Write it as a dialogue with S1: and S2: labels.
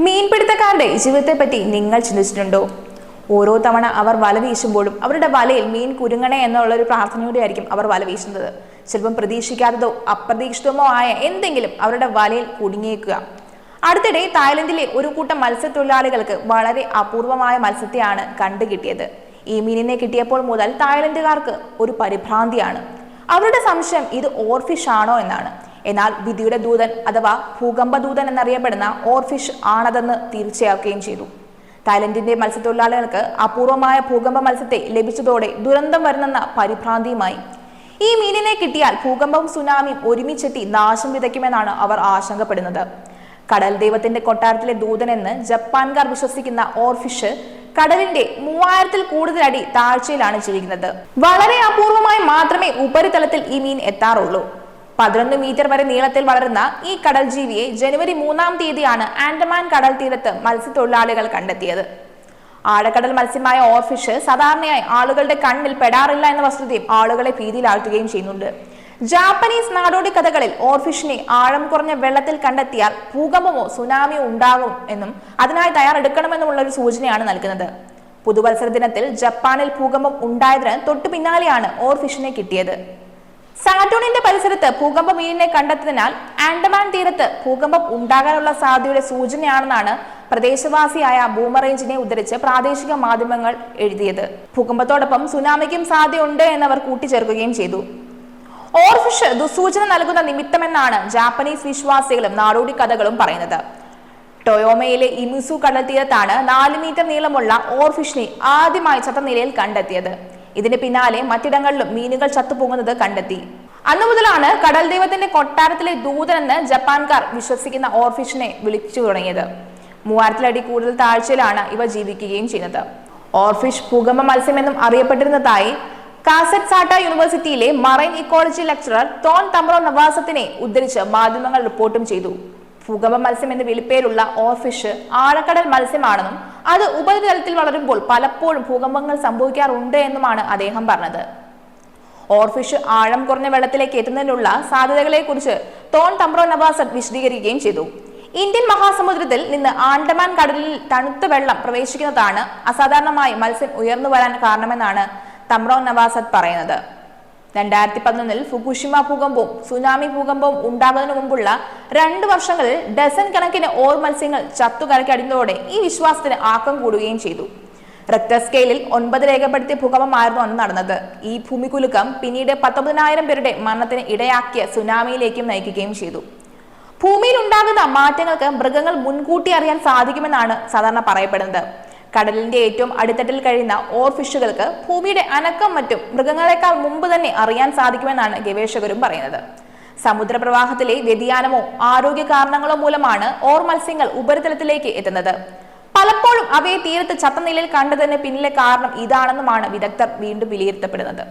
S1: മീൻപിടുത്തക്കാരുടെ ജീവിതത്തെപ്പറ്റി നിങ്ങൾ ചിന്തിച്ചിട്ടുണ്ടോ? ഓരോ തവണ അവർ വല വീശുമ്പോഴും അവരുടെ വലയിൽ മീൻ കുരുങ്ങണേ എന്നുള്ള ഒരു പ്രാർത്ഥനയോടെ ആയിരിക്കും അവർ വല വീശുന്നത്. ചിലപ്പം പ്രതീക്ഷിക്കാത്തതോ അപ്രതീക്ഷിതമോ ആയ എന്തെങ്കിലും അവരുടെ വലയിൽ കുടുങ്ങിയേക്കുക. അടുത്തിടെ തായ്ലൻഡിലെ ഒരു കൂട്ടം മത്സ്യത്തൊഴിലാളികൾക്ക് വളരെ അപൂർവമായ മത്സ്യത്തെയാണ് കണ്ടുകിട്ടിയത് ഈ മീനിനെ കിട്ടിയപ്പോൾ മുതൽ തായ്ലൻഡുകാർക്ക് ഒരു പരിഭ്രാന്തിയാണ്. അവരുടെ സംശയം ഇത് ഓർഫിഷ് ആണോ എന്നാണ്. എന്നാൽ വിധിയുടെ ദൂതൻ അഥവാ ഭൂകമ്പ ദൂതൻ എന്നറിയപ്പെടുന്ന ഓർഫിഷ് ആണതെന്ന് തീർച്ചയാക്കുകയും ചെയ്തു. തായ്ലൻഡിന്റെ മത്സ്യത്തൊഴിലാളികൾക്ക് അപൂർവമായ ഭൂകമ്പ മത്സ്യത്തെ ലഭിച്ചതോടെ ദുരന്തം വരുന്നെന്ന പരിഭ്രാന്തിയുമായി. ഈ മീനിനെ കിട്ടിയാൽ ഭൂകമ്പവും സുനാമിയും ഒരുമിച്ചെത്തി നാശം വിതയ്ക്കുമെന്നാണ് അവർ ആശങ്കപ്പെടുന്നത്. കടൽ ദൈവത്തിന്റെ കൊട്ടാരത്തിലെ ദൂതനെന്ന് ജപ്പാൻകാർ വിശ്വസിക്കുന്ന ഓർഫിഷ് കടലിന്റെ മൂവായിരത്തിൽ കൂടുതൽ അടി താഴ്ചയിലാണ് ജീവിക്കുന്നത്. വളരെ അപൂർവമായി മാത്രമേ ഉപരിതലത്തിൽ ഈ മീൻ എത്താറുള്ളൂ. പതിനൊന്ന് മീറ്റർ വരെ നീളത്തിൽ വളരുന്ന ഈ കടൽ ജീവിയെ ജനുവരി മൂന്നാം തീയതിയാണ് ആൻഡമാൻ കടൽ തീരത്ത് മത്സ്യത്തൊഴിലാളികൾ കണ്ടെത്തിയത്. ആഴക്കടൽ മത്സ്യമായ ഓർഫിഷ് സാധാരണയായി ആളുകളുടെ കണ്ണിൽ പെടാറില്ല എന്ന വസ്തുതയും ആളുകളെ ഭീതിയിലാഴ്ത്തുകയും ചെയ്യുന്നുണ്ട്. ജാപ്പനീസ് നാടോടി കഥകളിൽ ഓർഫിഷിനെ ആഴം കുറഞ്ഞ വെള്ളത്തിൽ കണ്ടെത്തിയാൽ ഭൂകമ്പമോ സുനാമിയോ ഉണ്ടാകും എന്നും അതിനായി തയ്യാറെടുക്കണമെന്നുമുള്ള ഒരു സൂചനയാണ് നൽകുന്നത്. പുതുവത്സര ദിനത്തിൽ ജപ്പാനിൽ ഭൂകമ്പം ഉണ്ടായതിന് തൊട്ടു പിന്നാലെയാണ് ഓർഫിഷിനെ കിട്ടിയത്. സാറ്റൂണിന്റെ പരിസരത്ത് ഭൂകമ്പ മീനിനെ കണ്ടെത്തിയതിനാൽ ആൻഡമാൻ തീരത്ത് ഭൂകമ്പം ഉണ്ടാകാനുള്ള സാധ്യതയുടെ സൂചനയാണെന്നാണ് പ്രദേശവാസിയായ ബൂമറേഞ്ചിനെ ഉദ്ധരിച്ച് പ്രാദേശിക മാധ്യമങ്ങൾ എഴുതിയത്. ഭൂകമ്പത്തോടൊപ്പം സുനാമിക്കും സാധ്യതയുണ്ട് എന്നവർ കൂട്ടിച്ചേർക്കുകയും ചെയ്തു. ഓർഫിഷ് ദുസൂചന നൽകുന്ന നിമിത്തമെന്നാണ് ജാപ്പനീസ് വിശ്വാസികളും നാടോടി കഥകളും പറയുന്നത്. ടൊയോമയിലെ ഇമിസു കടൽ തീരത്താണ് നാല് മീറ്റർ നീളമുള്ള ഓർഫിഷിനെ ആദ്യമായി ചത്ത നിലയിൽ കണ്ടെത്തിയത്. ഇതിന് പിന്നാലെ മറ്റിടങ്ങളിലും മീനുകൾ ചത്തുപോകുന്നത് കണ്ടെത്തി. അന്നു മുതലാണ് കടൽ ദൈവത്തിന്റെ കൊട്ടാരത്തിലെ ദൂതനെന്ന് ജപ്പാൻകാർ വിശ്വസിക്കുന്ന ഓർഫിഷിനെ വിളിച്ചു തുടങ്ങിയത്. മൂവായിരത്തിലടി കൂടുതൽ താഴ്ചയിലാണ് ഇവ ജീവിക്കുകയും ചെയ്യുന്നത്. ഓർഫിഷ് ഭൂകമ്പ മത്സ്യമെന്നും അറിയപ്പെട്ടിരുന്നതായി കാസറ്റ് സാട്ട യൂണിവേഴ്സിറ്റിയിലെ മറൈൻ ഇക്കോളജി ലെക്ചറർ തോൺ തമ്പ്രോ നവാസത്തിനെ ഉദ്ധരിച്ച് മാധ്യമങ്ങൾ റിപ്പോർട്ടും ചെയ്തു. ഭൂകമ്പ മത്സ്യം എന്ന വിളിപ്പേരുള്ള ഓഫിഷ് ആഴക്കടൽ മത്സ്യമാണെന്നും അത് ഉപരിതലത്തിൽ വളരുമ്പോൾ പലപ്പോഴും ഭൂകമ്പങ്ങൾ സംഭവിക്കാറുണ്ട് എന്നുമാണ് അദ്ദേഹം പറഞ്ഞത്. ഓർഫിഷ് ആഴം കുറഞ്ഞ വെള്ളത്തിലേക്ക് എത്തുന്നതിനുള്ള സാധ്യതകളെ കുറിച്ച് തോൺ തമ്പ്രോ നവാസത്ത് വിശദീകരിക്കുകയും ചെയ്തു. ഇന്ത്യൻ മഹാസമുദ്രത്തിൽ നിന്ന് ആൻഡമാൻ കടലിൽ തണുത്ത വെള്ളം പ്രവേശിക്കുന്നതാണ് അസാധാരണമായി മത്സ്യം ഉയർന്നു വരാൻ കാരണമെന്നാണ് തമ്രോ നവാസത്ത് പറയുന്നത്. രണ്ടായിരത്തി പതിനൊന്നിൽ ഫുകുഷിമ ഭൂകമ്പവും സുനാമി ഭൂകമ്പവും ഉണ്ടാകുന്നതിന് മുമ്പുള്ള രണ്ട് വർഷങ്ങളിൽ ഡസൻ കണക്കിന് ഓർ മത്സ്യങ്ങൾ ചത്തുകരക്കടിഞ്ഞതോടെ ഈ വിശ്വാസത്തിന് ആക്കം കൂടുകയും ചെയ്തു. റെക്ടർ സ്കെയിലിൽ ഒൻപത് രേഖപ്പെടുത്തിയ ഭൂകമ്പമായിരുന്നു അന്ന് നടന്നത്. ഈ ഭൂമികുലുക്കം പിന്നീട് പത്തൊമ്പതിനായിരം പേരുടെ മരണത്തിന് ഇടയാക്കിയ സുനാമിയിലേക്കും നയിക്കുകയും ചെയ്തു. ഭൂമിയിൽ ഉണ്ടാകുന്ന മാറ്റങ്ങൾക്ക് മൃഗങ്ങൾ മുൻകൂട്ടി അറിയാൻ സാധിക്കുമെന്നാണ് സാധാരണ പറയപ്പെടുന്നത്. കടലിന്റെ ഏറ്റവും അടിത്തട്ടിൽ കഴിയുന്ന ഓർ ഫിഷുകൾക്ക് ഭൂമിയുടെ അനക്കം മറ്റും മൃഗങ്ങളെക്കാൾ മുമ്പ് തന്നെ അറിയാൻ സാധിക്കുമെന്നാണ് ഗവേഷകരും പറയുന്നത്. സമുദ്രപ്രവാഹത്തിലെ വ്യതിയാനമോ ആരോഗ്യ കാരണങ്ങളോ മൂലമാണ് ഓർ മത്സ്യങ്ങൾ ഉപരിതലത്തിലേക്ക് എത്തുന്നത്. പലപ്പോഴും അവയെ തീരത്ത് ചത്ത നിലയിൽ കണ്ടതിന് പിന്നിലെ കാരണം ഇതാണെന്നുമാണ് വിദഗ്ധർ വീണ്ടും വിലയിരുത്തപ്പെടുന്നത്.